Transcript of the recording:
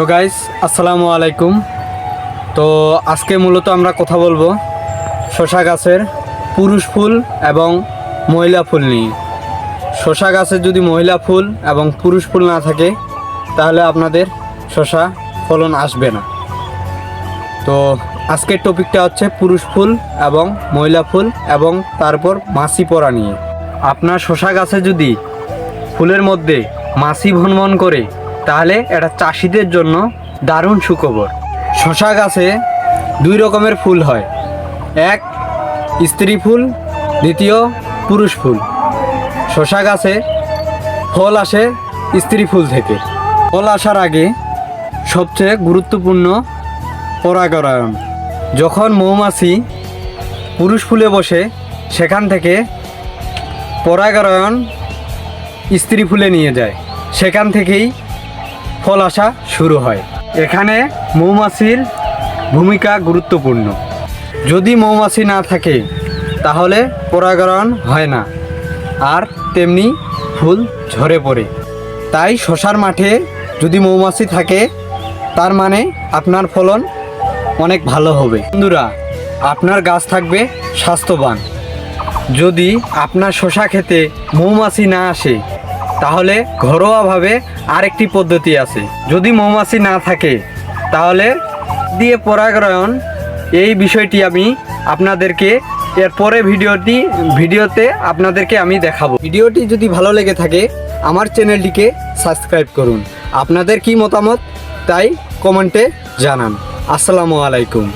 তো গাইস আসসালামু আলাইকুম। তো আজকে মূলত আমরা কথা বলব শশা গাছের পুরুষ ফুল এবং মহিলা ফুল নিয়ে। শশা গাছের যদি মহিলা ফুল এবং পুরুষ ফুল না থাকে, তাহলে আপনাদের শশা ফলন আসবে না। তো আজকের টপিকটা হচ্ছে পুরুষ ফুল এবং মহিলা ফুল এবং তারপর মাছি পড়া নিয়ে। আপনার শশা গাছে যদি ফুলের মধ্যে মাছি ভনভন করে তাহলে এটা চাষিদের জন্য দারুণ সুখবর। শশা গাছে দুই রকমের ফুল হয়। এক, স্ত্রী ফুল, দ্বিতীয়, পুরুষ ফুল। শশা গাছে ফল আসে স্ত্রী ফুল থেকে। ফল আসার আগে সবচেয়ে গুরুত্বপূর্ণ পরাগায়ন যখন মৌমাছি পুরুষ ফুলে বসে, সেখান থেকে পরাগায়ন স্ত্রী ফুলে নিয়ে যায়। সেখান থেকেই ফল আসা শুরু হয়। এখানে মৌমাছির ভূমিকা গুরুত্বপূর্ণ। যদি মৌমাছি না থাকে, তাহলে পরাগায়ন হয় না। আর তেমনি ফুল ঝরে পড়ে। তাই শশার মাঠে যদি মৌমাছি থাকে, তার মানে আপনার ফলন অনেক ভালো হবে। বন্ধুরা, আপনার গাছ থাকবে স্বাস্থ্যবান। যদি আপনার শশা খেতে মৌমাছি না আসে তাহলে ঘরোয়াভাবে আরেকটি পদ্ধতি আছে। যদি মৌমাছি না থাকে, তাহলে দিয়ে পরাগায়ন। এই বিষয়টি আমি আপনাদেরকে এর পরে ভিডিওটি, ভিডিওতে আপনাদেরকে আমি দেখাবো। ভিডিওটি যদি ভালো লেগে থাকে, আমার চ্যানেলটিকে সাবস্ক্রাইব করুন। আপনাদের কি মতামত, তাই কমেন্টে জানান। আসসালামু আলাইকুম।